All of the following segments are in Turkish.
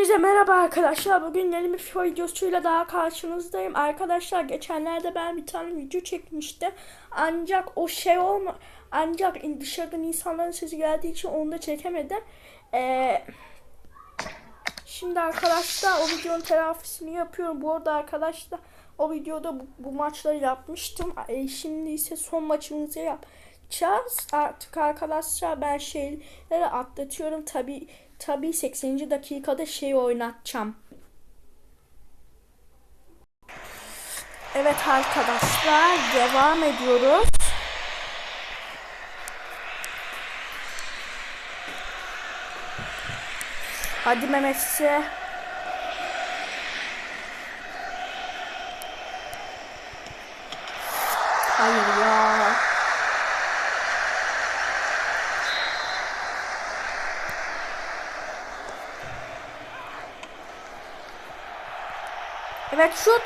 Herkese merhaba arkadaşlar. Bugün yeni bir FIFA videosuyla daha karşınızdayım. Arkadaşlar geçenlerde ben bir tane video çekmiştim. Ancak o şey olma ancak dışarıdan insanların sesi geldiği için onu da çekemedim. Ee, şimdi arkadaşlar o videonun telafisini yapıyorum. Bu arada arkadaşlar o videoda bu, bu maçları yapmıştım. Ee, şimdi ise son maçımızı yapacağız. Artık arkadaşlar ben şeyleri atlatıyorum. Tabi tabi 80. dakikada şey oynatacağım. Evet arkadaşlar devam ediyoruz. Hadi Mehmet'si. Hayır ya. Evet şut.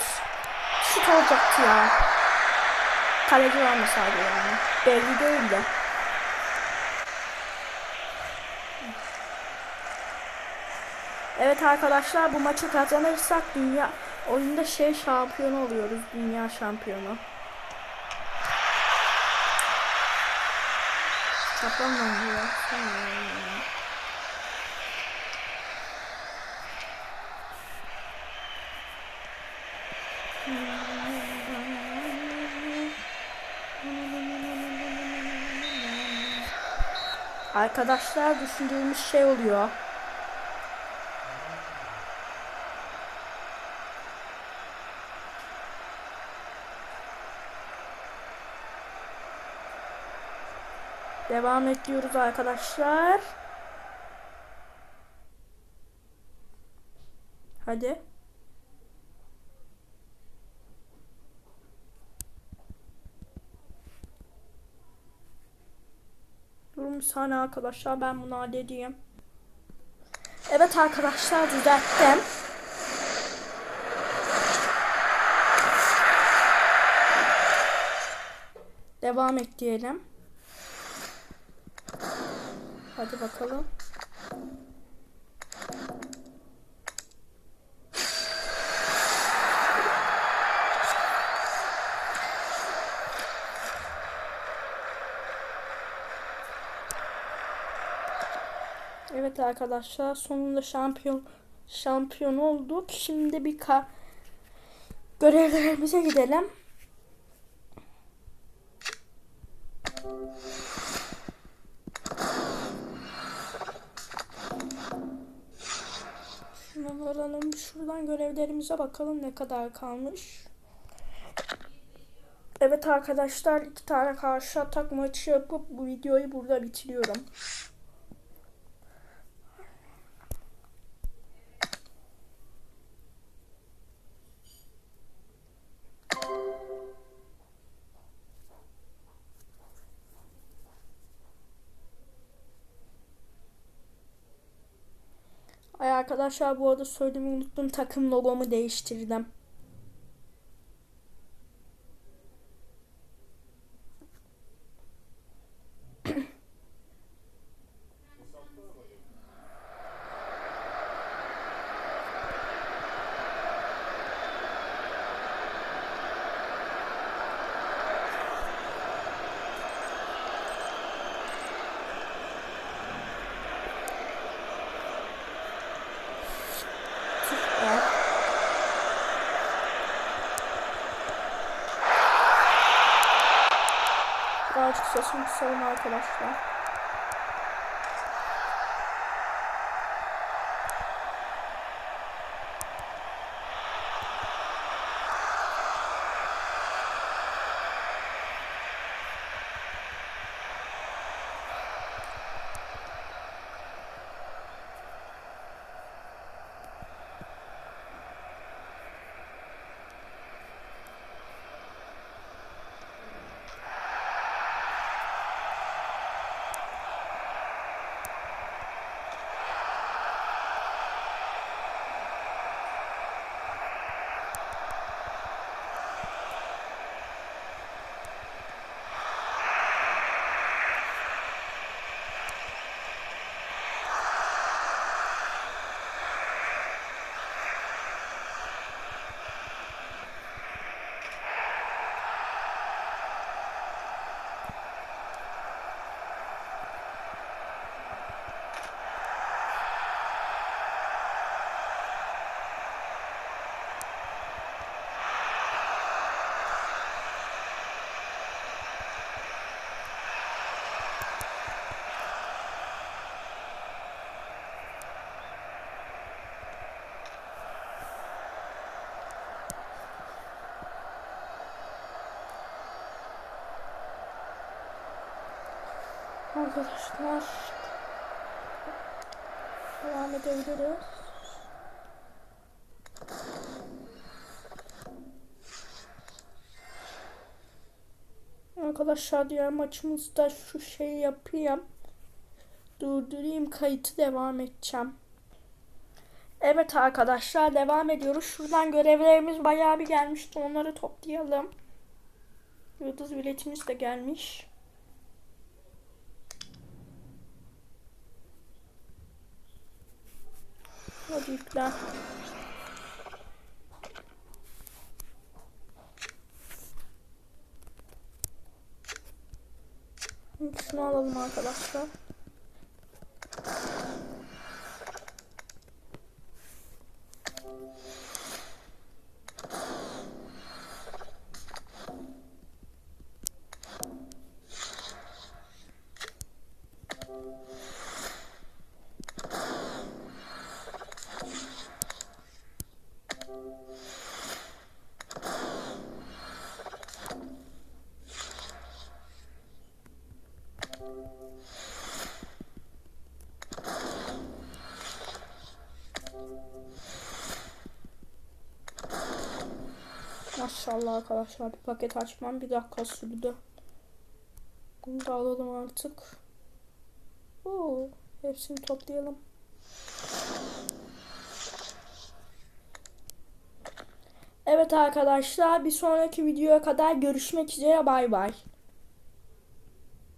Şut olacaktı ya. Kaleci olmasaydı yani. Belli değil de. Evet arkadaşlar bu maçı kazanırsak dünya oyunda şey şampiyonu oluyoruz. Dünya şampiyonu. Kaplanmam diyor. Arkadaşlar düşündüğümüz şey oluyor. Devam ediyoruz arkadaşlar. Hadi. Saniye arkadaşlar ben bunu halledeyim. Evet arkadaşlar düzelttim. Devam et diyelim. Hadi bakalım. Evet arkadaşlar sonunda şampiyon şampiyon olduk. Şimdi bir ka görevlerimize gidelim. Şunu alalım. Şuradan görevlerimize bakalım ne kadar kalmış. Evet arkadaşlar iki tane karşı atak maçı yapıp bu videoyu burada bitiriyorum. Ay arkadaşlar bu arada söylemeyi unuttum takım logomu değiştirdim. Evet. Sesimi kısalım arkadaşlar. Arkadaşlar devam edebiliriz. Arkadaşlar diğer maçımızda şu şeyi yapayım. Durdurayım kayıtı devam edeceğim. Evet arkadaşlar devam ediyoruz. Şuradan görevlerimiz bayağı bir gelmişti. Onları toplayalım. Yıldız biletimiz de gelmiş. Hadi yüklen. Şunu alalım arkadaşlar. Maşallah arkadaşlar bir paket açmam bir dakika sürdü. Bunu da alalım artık. Oo, hepsini toplayalım. Evet arkadaşlar bir sonraki videoya kadar görüşmek üzere bay bay.